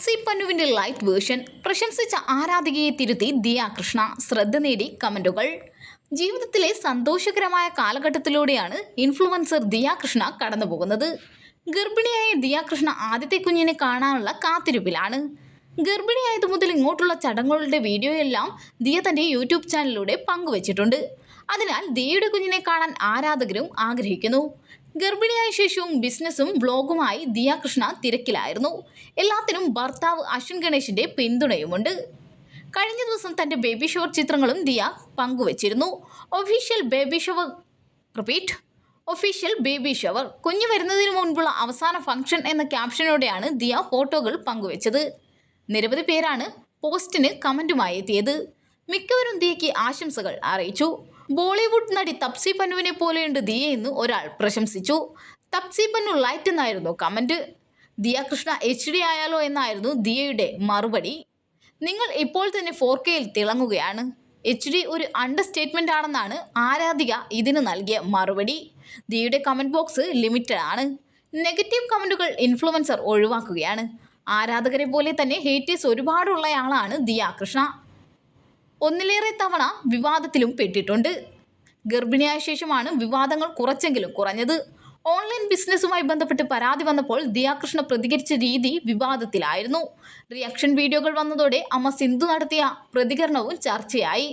തപ്സി പന്നുവിന്റെ light version പ്രശംസിച്ച ആരാധികയെ തിരുത്തി ദിയ കൃഷ്ണ ശ്രദ്ധ നേടി കമന്റുകൾ. ജീവിതത്തിലെ സന്തോഷകരമായ കാലഘട്ടത്തിലൂടെയാണ് ഇൻഫ്ലുവൻസർ ദിയ കൃഷ്ണ കടന്നുപോകുന്നത്. ഗർഭിണിയായ ദിയ കൃഷ്ണ ആദ്യത്തെ കുഞ്ഞിനെ കാണാനുള്ള കാത്തിരിപ്പിലാണ്. ഗർഭിണിയായതു മുതൽ ഇങ്ങോട്ടുള്ള ചടങ്ങുകളുടെ വീഡിയോയെല്ലാം ദിയ തന്റെ യൂട്യൂബ് ചാനലിലൂടെ പങ്കുവച്ചിട്ടുണ്ട്. അതിനാൽ ദേവിയുടെ കുഞ്ഞിനെ കാണാൻ ആരാധകരും ആഗ്രഹിക്കുന്നു. ഗർഭിണിയായ ശേഷവും ബിസിനസ്സും വ്ലോഗുമായി ദിയ കൃഷ്ണ തിരക്കിലായിരുന്നു. എല്ലാത്തിനും ഭർത്താവ് അശ്വിൻ ഗണേശിന്റെ പിന്തുണയുമുണ്ട്. കഴിഞ്ഞ ദിവസം തന്റെ ബേബി ഷവർ ചിത്രങ്ങളും ദിയ പങ്കുവച്ചിരുന്നു. Official baby shower repeat official baby shower കുഞ്ഞു വരുന്നതിന് മുൻപുള്ള അവസാന ഫംഗ്ഷൻ എന്ന ക്യാപ്ഷനോടെയാണ് ദിയ ഫോട്ടോകൾ പങ്കുവച്ചത്. നിരവധി പേരാണ് പോസ്റ്റിന് കമന്റുമായി എത്തിയത്. മിക്കവരും ദിയയ്ക്ക് ആശംസകൾ അറിയിച്ചു. ബോളിവുഡ് നടി തപ്സി പന്നുവിനെ പോലെയുണ്ട് ദിയ എന്ന് ഒരാൾ പ്രശംസിച്ചു. തപ്സി പന്നു ലൈറ്റ് എന്നായിരുന്നു comment Diya Krishna H D ആയാലോ എന്നായിരുന്നു ദിയയുടെ മറുപടി. നിങ്ങൾ ഇപ്പോൾ തന്നെ ഫോർ കെയിൽ തിളങ്ങുകയാണ്. എച്ച് ഡി ഒരു അണ്ടർസ്റ്റേറ്റ്മെന്റ് ആണെന്നാണ് ആരാധിക ഇതിന് നൽകിയ മറുപടി. ദിയുടെ കമന്റ് ബോക്സ് ലിമിറ്റഡ് ആണ്. നെഗറ്റീവ് കമന്റുകൾ ഇൻഫ്ലുവൻസർ ഒഴിവാക്കുകയാണ്. ആരാധകരെ പോലെ തന്നെ ഹേറ്റേഴ്സ് ഒരുപാടുള്ളയാളാണ് ദിയ കൃഷ്ണ ഒന്നിലേറെ തവണ വിവാദത്തിലും പെട്ടിട്ടുണ്ട്. ഗർഭിണിയായ ശേഷമാണ് വിവാദങ്ങൾ കുറച്ചെങ്കിലും കുറഞ്ഞത്. ഓൺലൈൻ ബിസിനസ്സുമായി ബന്ധപ്പെട്ട് പരാതി വന്നപ്പോൾ ദിയാകൃഷ്ണ പ്രതികരിച്ച രീതി വിവാദത്തിലായിരുന്നു. റിയാക്ഷൻ വീഡിയോകൾ വന്നതോടെ അമ്മ സിന്ധു നടത്തിയ പ്രതികരണവും ചർച്ചയായി.